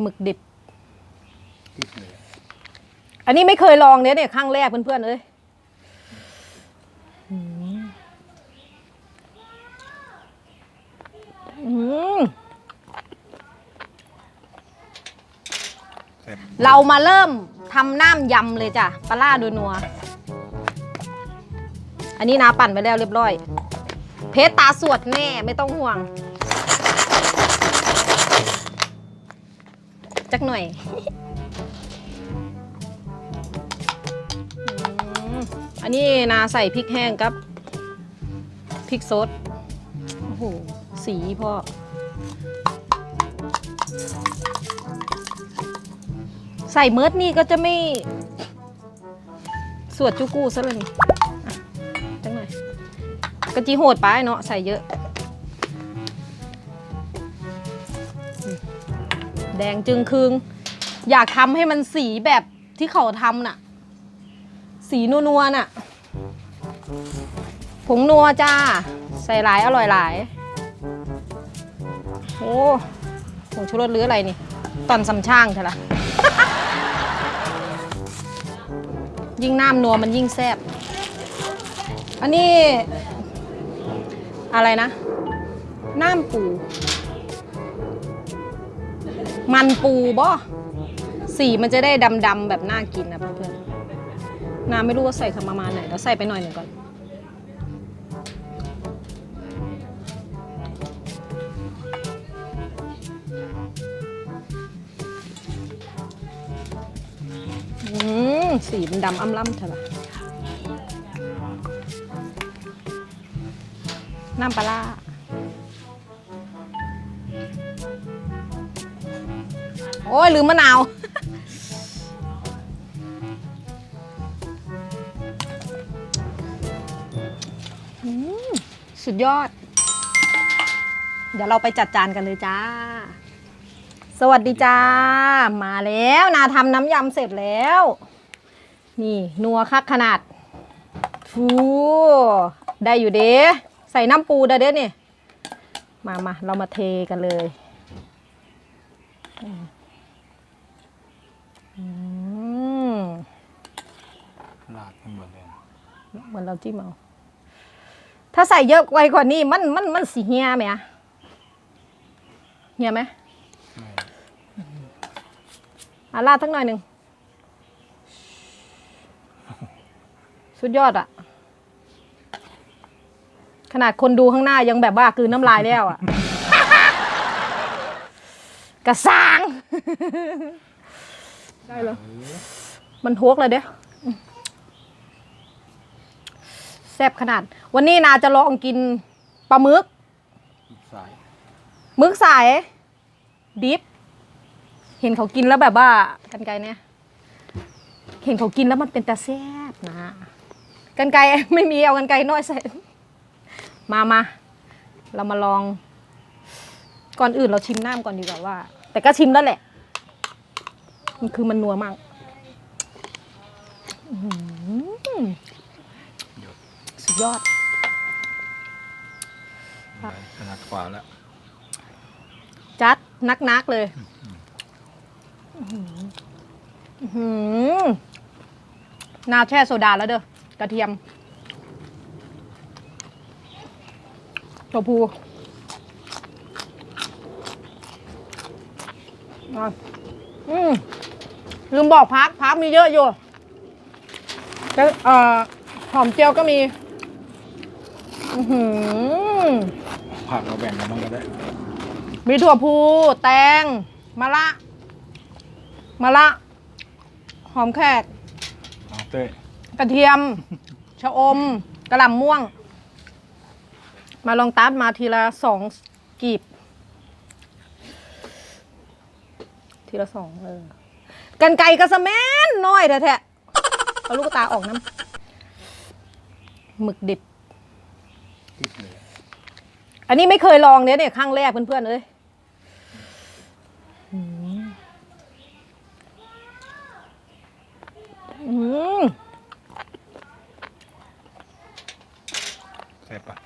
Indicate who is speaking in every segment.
Speaker 1: หมึกดิบ
Speaker 2: ติดเลย
Speaker 1: อันนี้ไม่เคยลองเนี่ยเนี่ยครั้งแรกเพื่อนๆเอ้ยอืมอืม
Speaker 2: แซ่บ
Speaker 1: เรามาเริ่มทำน้ำยำเลยจ้ะปลาล่าดูนัว อันนี้นาปั่นไปแล้วเรียบร้อย เพชรตาสวดแน่ไม่ต้องห่วง จักหน่อยอันนี้นาใส่พริกแห้งกับพริกสดโอ้โหสีพ่อใส่เมิร์ดนี่ก็จะไม่ สวดจุกูซะเลยจังหน่อยกะจีโหดไปเนาะใส่เยอะ ดงจึงคืงอยากทำให้มันสีแบบที่เขาทำน่ะ สีนัวๆน่ะ ผงนัวจ้า ใส่หลายอร่อยหลายโอ้ผงชูรสหรืออะไรนี่ ตอนสำช่างเถอะละยิ่งน้ำนัวมันยิ่งแซ่บ อันนี้ อะไรนะ น้ำปู มันปูบ่สีมันจะได้ดำๆแบบน่ากินนะเพื่อนๆน้ำไม่รู้ว่าใส่ประมาณไหนเดี๋ยวใส่ไปหน่อยหนึ่งก่อน สีมันดำอ้ำล่ำเถอะละน้ำปลา โอ้ยลืมมะนาวอืมสุดยอด เดี๋ยวเราไปจัดจานกันเลยจ้า สวัสดีจ้า มาแล้วนาทำน้ำยำเสร็จแล้ว นี่นัวคักขนาดฟูได้อยู่เด้ใส่น้ำปูได้เด้เนี่ยมามาเรามาเทกันเลย
Speaker 2: ลาดมันหมดเลย
Speaker 1: เหมือนเราจิ้มเอา ถ้าใส่เยอะไปกว่านี้มันมันมันสีเฮียไหมอะเฮียไหมอาลาดทั้งหน่อยหนึ่ง สุดยอดอะขนาดคนดูข้างหน้ายังแบบว่ากลืนน้ำลายแล้วอะกระสาง ได้แล้ว มันทวกเลยเด้อแซ่บขนาด วันนี้นาจะลองกินปลาหมึก
Speaker 2: อีกสาย
Speaker 1: หมึกสาย ดิฟ เห็นเขากินแล้วแบบว่ากันไกรเนี่ย เห็นเขากินแล้วมันเป็นตาแซ่บนะ กันไกรไม่มีเอากันไกรน้อยใส่ มามา เรามาลอง ก่อนอื่นเราชิมน้ำก่อนดีกว่าว่า แต่ก็ชิมแล้วแหละ มันคือมันนัวมากอื้อหือสุดยอด
Speaker 2: ขนาดขวาแล้ว
Speaker 1: จัดนักนักๆเลยอื้อหืออื้อหือนาวแช่โซดาแล้วเด้อกระเทียมตัวพูอะอืม ลืมบอกพักพักมีเยอะอยู่แต่เอ่อหอมเจียวก็มี อือหือ
Speaker 2: ผักเราแบ่งกันบ้างก็ได้
Speaker 1: มีถั่วพูแตงมะละมะละหอมแขก
Speaker 2: เอาเต้ย
Speaker 1: กระเทียม ชะอมกระหล่ำม่วง มาลองตัดมาทีละสองกีบ ทีละสองเออ กันไก่กระสะแมนน้อยแท้ๆเอาลูกตาออกน้ำหมึกดิบ
Speaker 2: ติดเลย
Speaker 1: อันนี้ไม่เคยลองเนี่ยเนี่ยครั้งแรกเพื่อนๆเอ้ยอืมอืม
Speaker 2: แซ่บปะ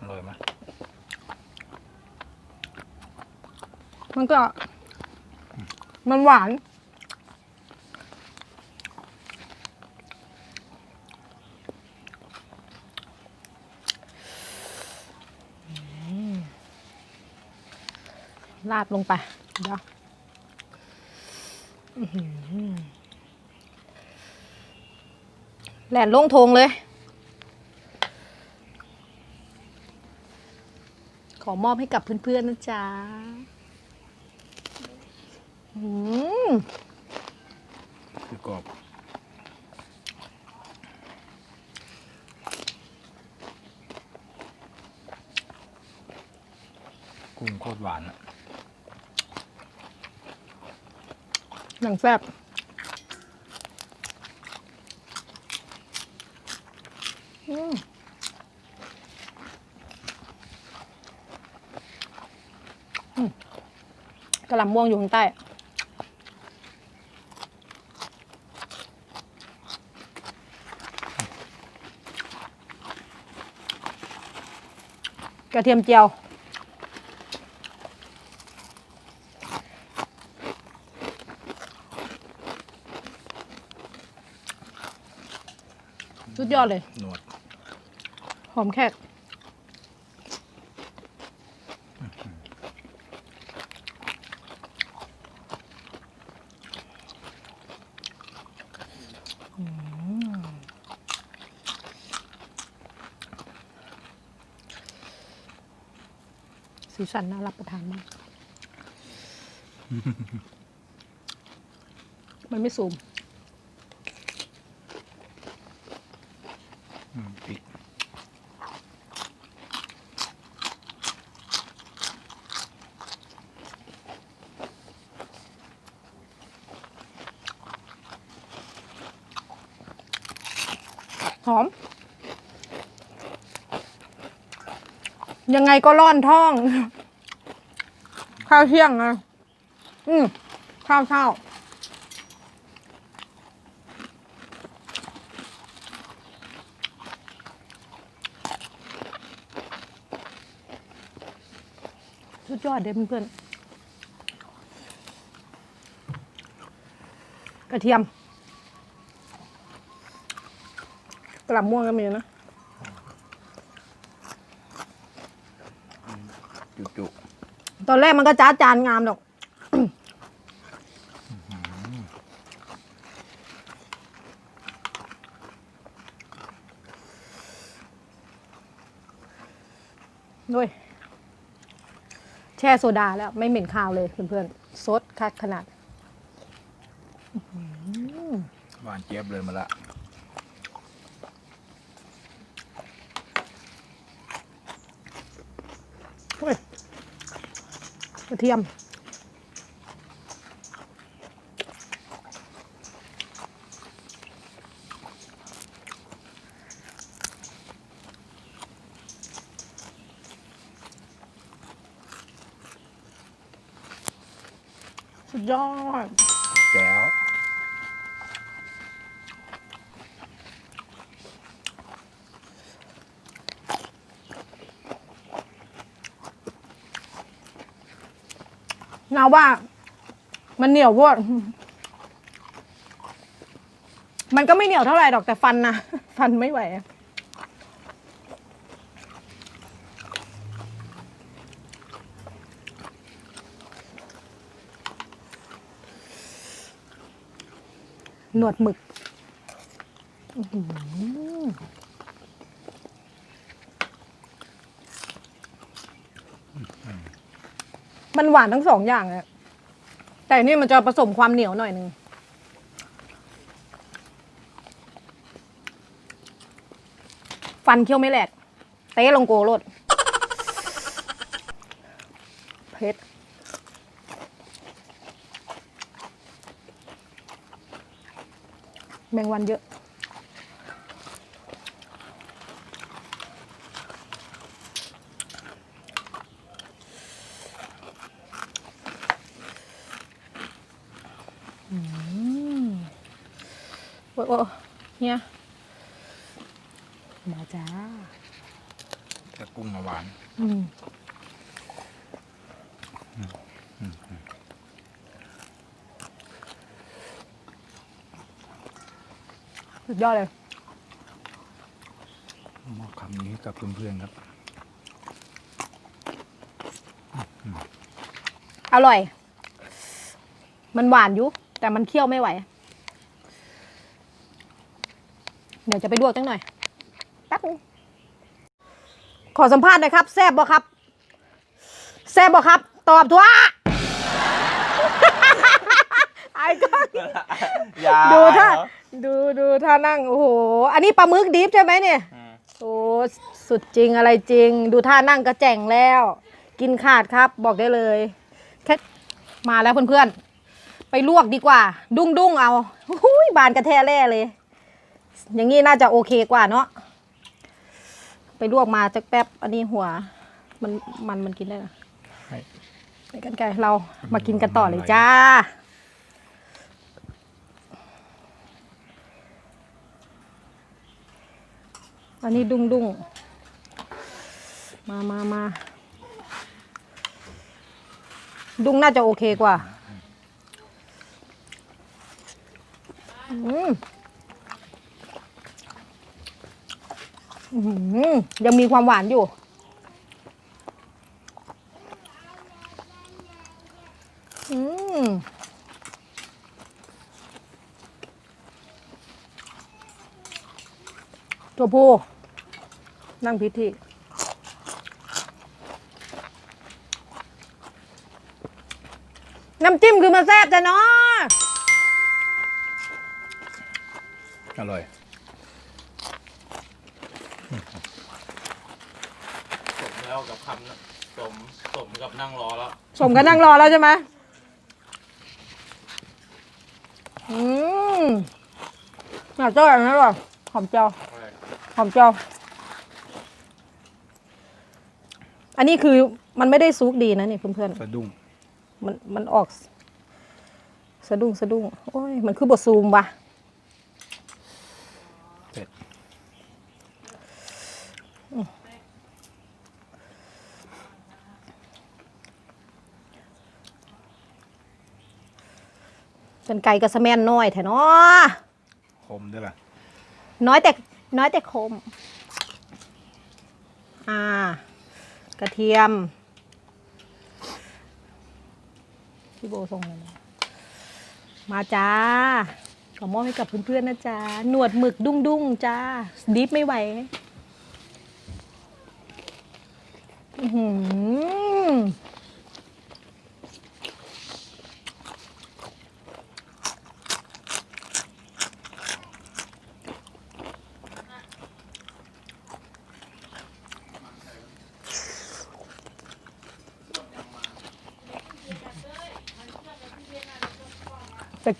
Speaker 2: อร่อยไหม
Speaker 1: มันก็ มันหวาน ราดลงไปเดี๋ยวอื้อหือแหลนลงทงเลย ขอมอบให้กับเพื่อนๆนะจ๊ะอืม
Speaker 2: คือกรอบกุ้งโคตรหวานอะ
Speaker 1: หนังแซ่บอืมกระหล่ำม่วงอยู่ข้างใต้ กระเทียมเจียว ดยอดเลย
Speaker 2: หนวด
Speaker 1: หอมแขกอืมสีสันน่ารับประทานมาก มันไม่สูม
Speaker 2: พริก
Speaker 1: หอม ยังไงก็ร่อนท้อง ข้าวเที่ยงนะอืมข้าวเช้า ดยอดเด้เพื่อนๆกระเทียมกระหล่ำม่วงก็มีนะ
Speaker 2: จุจุ
Speaker 1: ตอนแรกมันก็จ้าจานงามดอกด้วย แช่โซดาแล้วไม่เหม็นคาวเลยเพื่อนๆซดคัดขนาด
Speaker 2: หวานเจี๊ยบเลยมาละ
Speaker 1: เฮ้ยกระเทียม ดยอด
Speaker 2: แจ๋ว
Speaker 1: นาว่า มันเหนียวพวด มันก็ไม่เหนียวเท่าไหร่ดอกแต่ฟันนะ ฟันไม่ไหวอะ หนวดหมึกอื้อหือมันหวานทั้งสองอย่างอะแต่นี่มันจะผสมความเหนียวหน่อยหนึ่งฟันเคี้ยวไม่แหลกเต้ลงโกรดเผ็ด แมงวันเยอะอืมโอ้ยโอ้ยเนี่ย มาจ้า
Speaker 2: แต่กุ้งมาหวาน
Speaker 1: อืม สุดยอดเลย
Speaker 2: มอบคำนี้ให้กับเพื่อนๆครับ
Speaker 1: อร่อย มันหวานอยู่ แต่มันเคี่ยวไม่ไหว เดี๋ยวจะไปลวกจังหน่อยแป๊บนึงขอสัมภาษณ์หน่อยครับ แซบบ่ครับ แซบบ่ครับ ตอบทั่วไอ้ก็
Speaker 3: อย่า
Speaker 1: ดูท่า
Speaker 3: เนอะ
Speaker 1: ดูดูท่านั่ง โอ้โห อันนี้ปลาหมึกดิฟใช่ไหมเนี่ย
Speaker 3: อืม
Speaker 1: โอ้สุดจริงอะไรจริง ดูท่านั่งก็แจ่งแล้ว กินขาดครับบอกได้เลยแค่มาแล้วเพื่อนๆ ไปลวกดีกว่า ดุ้งดุ้งๆเอาหุยบานกระแทแร่เลย อย่างนี้น่าจะโอเคกว่าเนาะไปลวกมาจักแป๊บอันนี้หัว มันมันมันกินได้เหรอ
Speaker 2: ให้
Speaker 1: ไปกันไกลเรามากินกันต่อเลยจ้า อันนี้ดุ้งดุ้งมามามาดุ้งน่าจะโอเคกว่า อืมอื้อหือยังมีความหวานอยู่ อืม ตัวผู้นั่งพิธีน้ำจิ้มคือมาแซ่บจ้ะเนาะ
Speaker 2: อร่อย
Speaker 3: สมแล้วกับคำนะสมสมกับนั่งรอแล้ว
Speaker 1: สมกันนั่งรอแล้วใช่ไหมอืมน่าเจ้าอันนั้นหรอหอมเจียว หอมเจียวอันนี้คือมันไม่ได้ซุกดีนะเนี่ยเพื่อน
Speaker 2: สะดุ้ง
Speaker 1: ๆมันมันออก สะดุ้งสะดุ้งโอ้ยมันคือบทซูมว่ะ
Speaker 2: เสร็จ
Speaker 1: เป็นไก่กระสะแมนน้อยแท้เนาะ
Speaker 2: คมด้วยล่ะ
Speaker 1: น้อยแต่ น้อยแต่คม อ่า กระเทียม พี่โบส่งเลยนะมาจ้า ขอมอบให้กับเพื่อนๆนะจ๊ะ หนวดหมึกดุ้งดุ้งๆจ้า ดิฟไม่ไหวอื้อ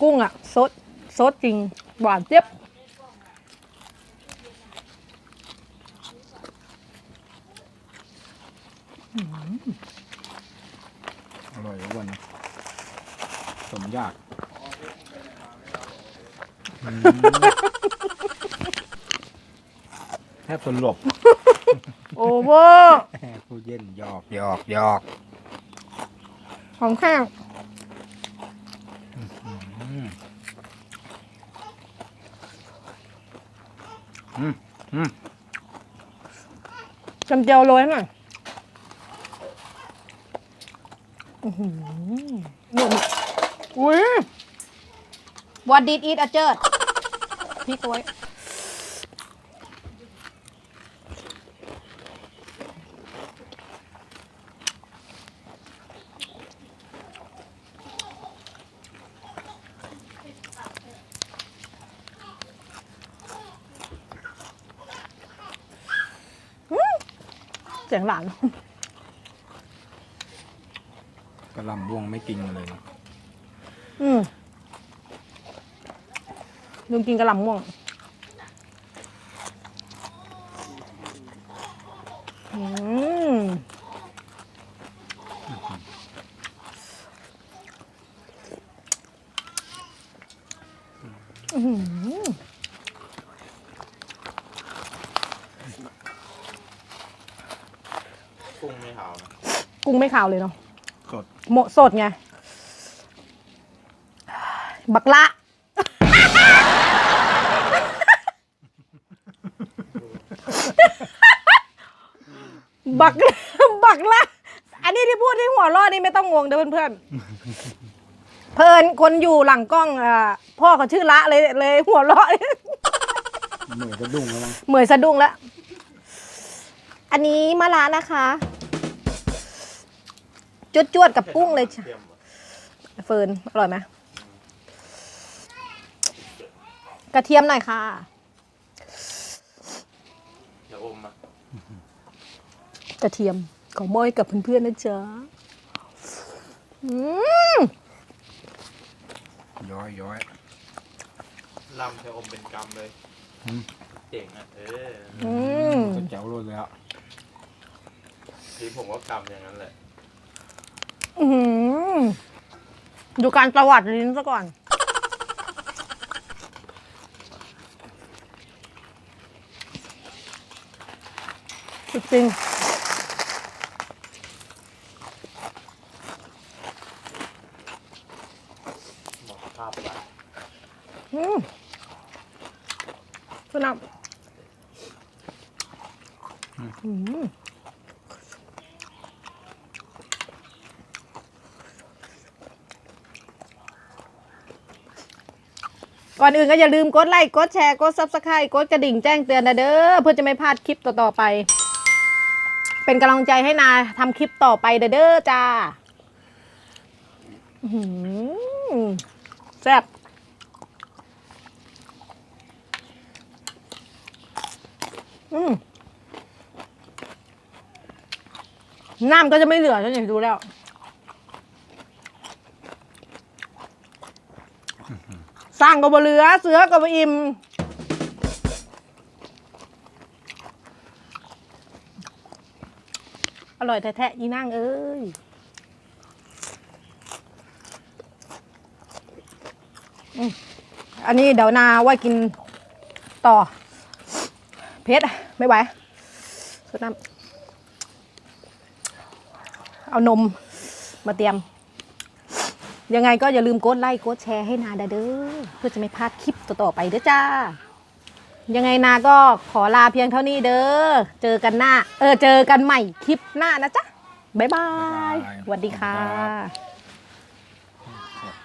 Speaker 1: กุ้งอะสดสดจริง หวานเจี๊ยบ
Speaker 2: อร่อยทุกวันนะสมยากอืมแทบสลบ
Speaker 1: โอเวอร์
Speaker 2: ผู้เย็นหยอกหยอกหยอก
Speaker 1: ของแข้ง
Speaker 2: อืมอืมอืม
Speaker 1: จำเจียวโรยหน่อยอื้อหือหนุ่มอุ้ย What did it a เจิดพี่ตัว เสียงหลาน
Speaker 2: กระหลำบวงไม่กินกันเลยนะ
Speaker 1: อืมลืมกินกระหล่ำม่วงอืม
Speaker 3: ไม่ขาว
Speaker 1: เลยเนาะ
Speaker 2: สด
Speaker 1: หมสดไง บักละ บักบักละ อันนี้ที่พูดที่หัวรอดนี่ไม่ต้องงงเด้อเพื่อนๆ เพลินคนอยู่หลังกล้องอ่าพ่อเขาชื่อละเลยเลย หัวรอด
Speaker 2: เหมือนสะดุ้งแล้วมั้ง
Speaker 1: เหมือนสะดุ้งแล้ว อันนี้มะละนะคะ จวดจวดๆกับกุ้งเลยจ้ะ
Speaker 3: เตรียมอะ
Speaker 1: เฟิร์นอร่อยไหมกระเทียมหน่อยค่ะ
Speaker 3: เดี๋ยวอมมาก
Speaker 1: ระเทียมของมอยกับเพื่อนๆนะจ๊ะอืม
Speaker 2: ย้อยย้อย
Speaker 3: ลำจะอมเป็นกำเลย
Speaker 2: อืม
Speaker 3: เจ๋งอะเออ
Speaker 1: อืม
Speaker 2: ก็เจ๋วเลยแล้ว
Speaker 3: ทีผมก็กำอย่างนั้นแหละ
Speaker 1: อื้อหือดูการประวัติลิ้นซะก่อน จริง
Speaker 3: มดภาพไป
Speaker 1: ๆอืมคุณน้ำอืม ก่อนอื่นก็อย่าลืมกดไลค์กดแชร์กด subscribe กดกระดิ่งแจ้งเตือนนะเด้อเพื่อจะไม่พลาดคลิปต่อๆไป เป็นกำลังใจให้นาทำคลิปต่อไปเด้อจ้าแซ่บอืมน้ำก็จะไม่เหลือฉันอยากดูแล้ว สร้างก็บ่เหลือ เสือก็บ่อิ่มอร่อยแท้ๆอีนั่งเอ้ยอันนี้เดี๋ยวนาไว่ากินต่อ เพชรไม่ไหวสดน้ำเอานมมาเตรียม ยังไงก็อย่าลืมกดไลค์กดแชร์ให้นาเด้อเพื่อจะไม่พลาดคลิปต่อๆไปเด้อจ้า ยังไงนาก็ขอลาเพียงเท่านี้เด้อเจอกันหน้า เออเจอกันใหม่คลิปหน้านะจ๊ะบ๊ายบาย
Speaker 2: บ๊ายบาย
Speaker 1: สวัสดีค่ะ
Speaker 2: ขอบคุณครับ